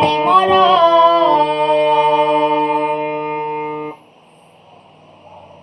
পারি মরা